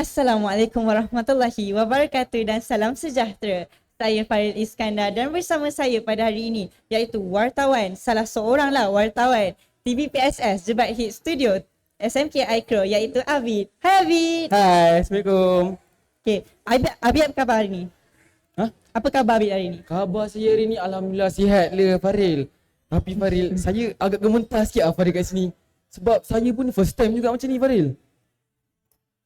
Assalamualaikum warahmatullahi wabarakatuh dan salam sejahtera. Saya Faril Iskandar dan bersama saya pada hari ini iaitu wartawan, salah seorang lah wartawan TVPSS Jebat Hit Studio SMK Icro iaitu Abid. Hai Abid. Hai, Assalamualaikum. Okay, Abid, Abid apa khabar hari ini? Ha? Apa khabar Abid hari ini? Khabar saya hari ni Alhamdulillah sihat le Faril. Tapi Faril, saya agak gementar sikit lah Faril kat sini. Sebab saya pun first time juga macam ni Faril.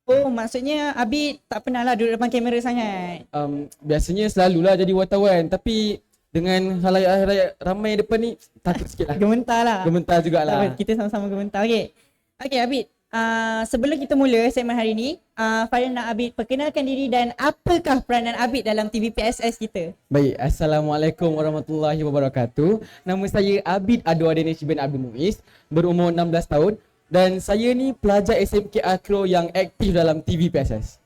Oh, maksudnya Abid tak pernah lah duduk depan kamera sangat. Um, biasanya selalulah jadi wartawan. Tapi dengan halayak-halayak ramai depan ni, takut sikit lah. Gementar lah. Gementar Tak apa, jugalah. kita sama-sama gementar. Okay. Okay Abid. Uh, sebelum kita mula segmen hari ini, uh, Faril nak Abid perkenalkan diri dan apakah peranan Abid dalam TVPSS kita? Baik, Assalamualaikum warahmatullahi wabarakatuh. Nama saya Abid Adwa Danish bin Abdul Muiz, berumur 16 tahun dan saya ni pelajar SMK Akro yang aktif dalam TV PSS.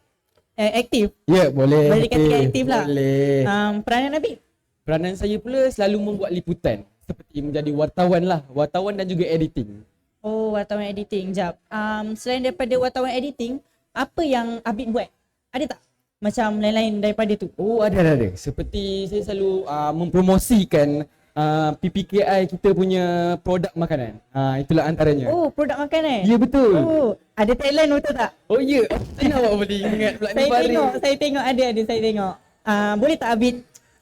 Eh, aktif. Ya, boleh. Boleh dikatakan aktif lah. Boleh. Um, peranan Abid? Peranan saya pula selalu membuat liputan seperti menjadi wartawan lah, wartawan dan juga editing. Oh, wartawan editing. Jap. Um, selain daripada wartawan editing, apa yang Abid buat? Ada tak? Macam lain-lain daripada tu? Oh, ada ada ada. Seperti saya selalu uh, mempromosikan uh, PPKI kita punya produk makanan. Ah uh, itulah antaranya. Oh, produk makanan? Ya betul. Oh, ada tagline betul tak? Oh ya, saya awak boleh ingat pula ni saya Farid. tengok, saya tengok ada ada saya tengok. Uh, boleh tak Abid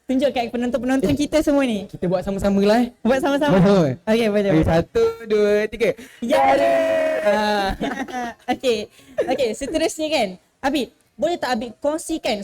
tunjukkan penonton-penonton kita semua ni? Kita buat sama-sama lah eh. Buat sama-sama. Boleh. Okey, boleh. Okay, satu, dua, tiga. Ya. Ah. Okey. Okey, seterusnya kan. Abid, boleh tak Abid kongsikan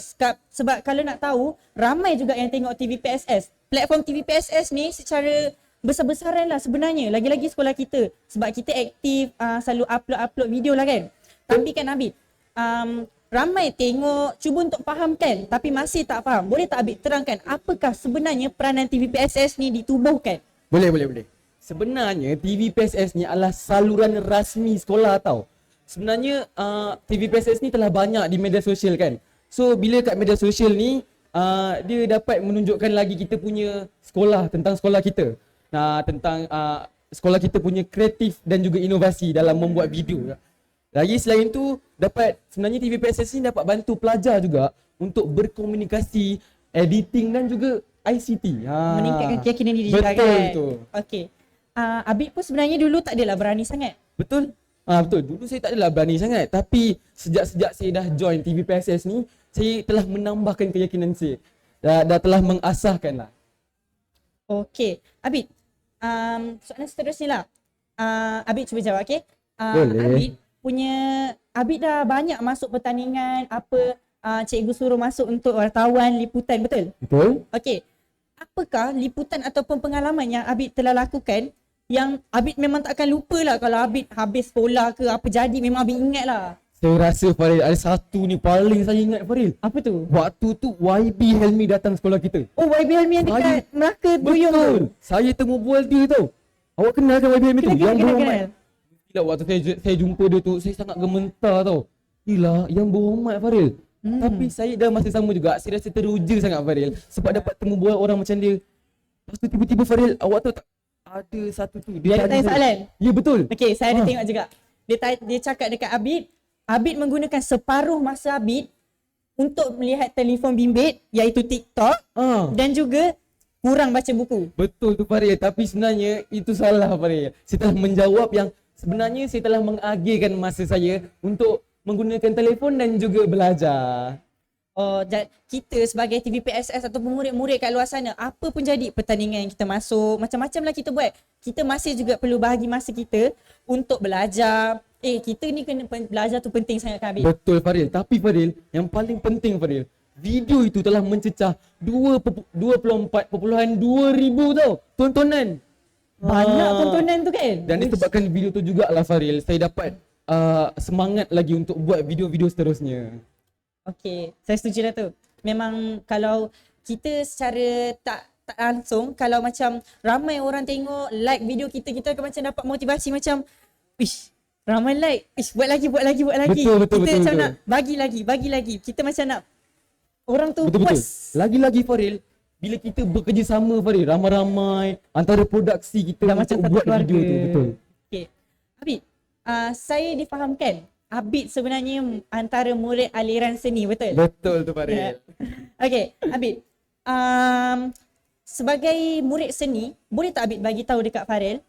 sebab kalau nak tahu ramai juga yang tengok TV PSS. Platform TV PSS ni secara besar-besaran lah sebenarnya lagi-lagi sekolah kita sebab kita aktif uh, selalu upload-upload video lah kan. Tapi kan Abid, um, ramai tengok cuba untuk fahamkan tapi masih tak faham. Boleh tak Abid terangkan apakah sebenarnya peranan TV PSS ni ditubuhkan? Boleh, boleh, boleh. Sebenarnya TV PSS ni adalah saluran rasmi sekolah tau. Sebenarnya uh, TV PSS ni telah banyak di media sosial kan. So bila kat media sosial ni uh, dia dapat menunjukkan lagi kita punya sekolah tentang sekolah kita. Nah, tentang uh, sekolah kita punya kreatif dan juga inovasi dalam membuat video. Lagi selain tu dapat sebenarnya TV PSS ni dapat bantu pelajar juga untuk berkomunikasi, editing dan juga ICT. Ha. meningkatkan keyakinan diri Betul juga kan. tu. Okey. Uh, Abid pun sebenarnya dulu tak adalah berani sangat. Betul? Ah betul. Dulu saya tak adalah berani sangat tapi sejak-sejak saya dah join TV PSS ni saya telah menambahkan keyakinan saya. Dah, dah telah mengasahkan lah. Okey. Abid, um, soalan seterusnya lah. Uh, Abid cuba jawab, okey? Uh, Boleh. Abid punya, Abid dah banyak masuk pertandingan, apa uh, cikgu suruh masuk untuk wartawan, liputan, betul? Betul? Okey. Apakah liputan ataupun pengalaman yang Abid telah lakukan yang Abid memang tak akan lupa lah kalau Abid habis sekolah ke apa jadi memang Abid ingat lah. Saya rasa Faril ada satu ni paling saya ingat Faril. Apa tu? Waktu tu YB Helmi datang sekolah kita. Oh YB Helmi yang dekat Saya- Melaka Duyung tu. Betul. Saya temu bual dia tau. Awak kenal kan YB Helmi tu? Kenal, kenal, kenal, kenal. Gila waktu saya, saya jumpa dia tu saya sangat gementar tau. Gila yang berhormat Faril. Hmm. Tapi saya dah masa sama juga Saya rasa teruja sangat Faril Sebab dapat temu bual orang macam dia Lepas tu tiba-tiba Faril Awak tahu tak Ada satu tu Dia ada tanya soalan? Ya betul Okey, saya ada Ah. tengok juga. Dia ta- dia cakap dekat Abid, Abid menggunakan separuh masa Abid untuk melihat telefon bimbit iaitu TikTok ah, dan juga kurang baca buku. Betul tu Faril Tapi sebenarnya Itu salah Faril Saya telah menjawab yang Sebenarnya saya telah mengagihkan masa saya Untuk menggunakan telefon dan juga belajar Oh, dan kita sebagai TVPSS ataupun murid-murid kat luar sana, apa pun jadi pertandingan yang kita masuk, macam-macam lah kita buat. Kita masih juga perlu bahagi masa kita untuk belajar. Eh, kita ni kena pen- belajar tu penting sangat kan Abid? Betul Faril Tapi Faril Yang paling penting Faril Video itu telah mencecah 2.24.2 ribu tau Tontonan Banyak Ah. tontonan tu kan? Dan disebabkan video tu jugalah Faril Saya dapat uh, semangat lagi untuk buat video-video seterusnya Okey, saya setuju dah tu. Memang kalau kita secara tak tak langsung kalau macam ramai orang tengok like video kita kita akan macam dapat motivasi macam ish ramai like ish buat lagi buat lagi buat lagi Betul, betul, kita betul, macam betul. nak bagi lagi bagi lagi kita macam nak orang tu Betul-betul puas Lagi-lagi Faril Bila kita bekerjasama Faril Ramai-ramai Antara produksi kita Dah macam buat keluarga. video tu Betul Okey. Habib, uh, saya difahamkan Abid sebenarnya antara murid aliran seni, betul? Betul tu Faril. Okay, Abid. Um, sebagai murid seni, boleh tak Abid bagi tahu dekat Farel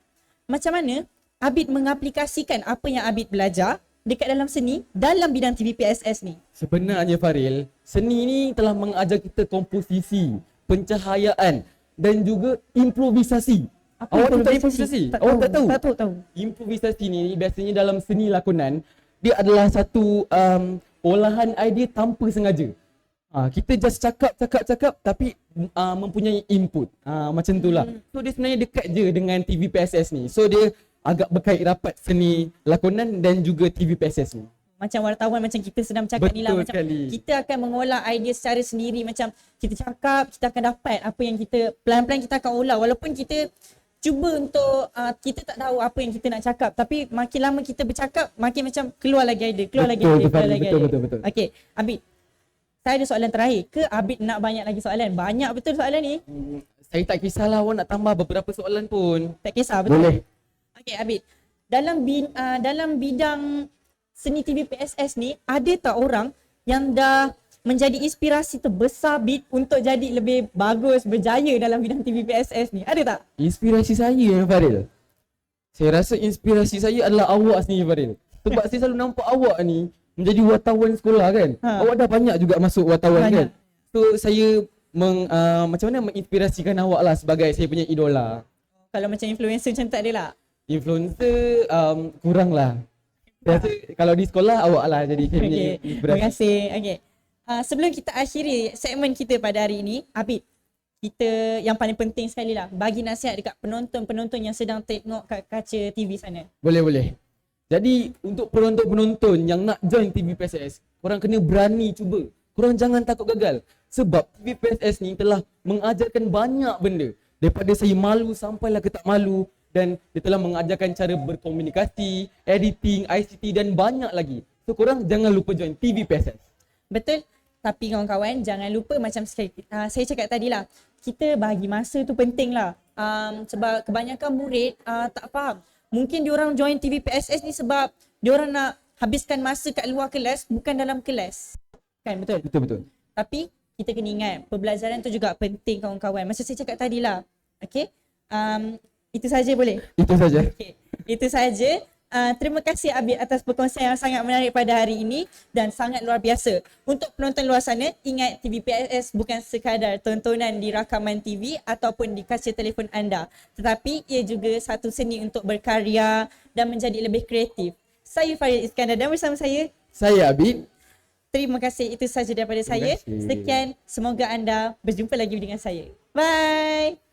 macam mana Abid mengaplikasikan apa yang Abid belajar dekat dalam seni dalam bidang TVPSS ni? Sebenarnya Faril, seni ni telah mengajar kita komposisi, pencahayaan dan juga improvisasi. Awak tahu tak improvisasi? Tak Awak tahu. tak tahu? Tak tahu, tahu. Improvisasi ni biasanya dalam seni lakonan, dia adalah satu um, olahan idea tanpa sengaja. Ha, kita just cakap, cakap, cakap tapi uh, mempunyai input. Ha, macam tu lah. So dia sebenarnya dekat je dengan TVPSS ni. So dia agak berkait rapat seni lakonan dan juga TVPSS ni. Macam wartawan macam kita sedang bercakap ni lah Betul macam sekali. kita akan mengolah idea secara sendiri macam kita cakap kita akan dapat apa yang kita pelan-pelan kita akan olah walaupun kita cuba untuk uh, kita tak tahu apa yang kita nak cakap tapi makin lama kita bercakap makin macam keluar lagi idea keluar lagi Betul idea tu, keluar Fadli. lagi Betul, idea. betul, betul. Okey Abid saya ada soalan terakhir ke Abid nak banyak lagi soalan banyak betul soalan ni Hmm, saya tak kisahlah awak nak tambah beberapa soalan pun. tak kisah betul Boleh. Okey Abid, dalam bin, uh, dalam bidang seni TV PSS ni ada tak orang yang dah menjadi inspirasi terbesar Bid untuk jadi lebih bagus, berjaya dalam bidang TV PSS ni? Ada tak? Inspirasi saya yang Faril. Saya rasa inspirasi saya adalah awak sendiri Faril. Sebab saya selalu nampak awak ni menjadi wartawan sekolah kan. Ha. Awak dah banyak juga masuk wartawan Banyak. kan. So saya meng, uh, macam mana menginspirasikan awak lah sebagai saya punya idola. Kalau macam influencer macam tak ada lah. Influencer um, kurang lah. Kalau di sekolah awak lah jadi saya punya Okey, terima kasih. Okey. Uh, sebelum kita akhiri segmen kita pada hari ini, Abid, kita yang paling penting sekali lah, bagi nasihat dekat penonton-penonton yang sedang tengok kat kaca TV sana. Boleh boleh. Jadi untuk penonton-penonton yang nak join TV PSS, korang kena berani cuba. Korang jangan takut gagal. Sebab TV PSS ni telah mengajarkan banyak benda. Daripada saya malu sampailah ke tak malu dan dia telah mengajarkan cara berkomunikasi, editing, ICT dan banyak lagi. So korang jangan lupa join TV PSS. Betul. Tapi kawan-kawan jangan lupa macam saya, uh, saya cakap tadi lah. Kita bagi masa tu penting lah. Um, sebab kebanyakan murid uh, tak faham. Mungkin diorang join TV PSS ni sebab diorang nak habiskan masa kat luar kelas bukan dalam kelas. Kan betul? Betul betul. Tapi kita kena ingat pembelajaran tu juga penting kawan-kawan. Macam saya cakap tadi lah. Okay. Um, itu saja boleh? Itu saja. Okay. Itu saja. Uh, terima kasih Abid atas perkongsian yang sangat menarik pada hari ini dan sangat luar biasa. Untuk penonton luar sana, ingat TV PSS bukan sekadar tontonan di rakaman TV ataupun di kaca telefon anda. Tetapi ia juga satu seni untuk berkarya dan menjadi lebih kreatif. Saya Farid Iskandar dan bersama saya, Saya Abid. terima kasih. Itu saja daripada saya. kasih. Sekian, semoga anda berjumpa lagi dengan saya. Bye!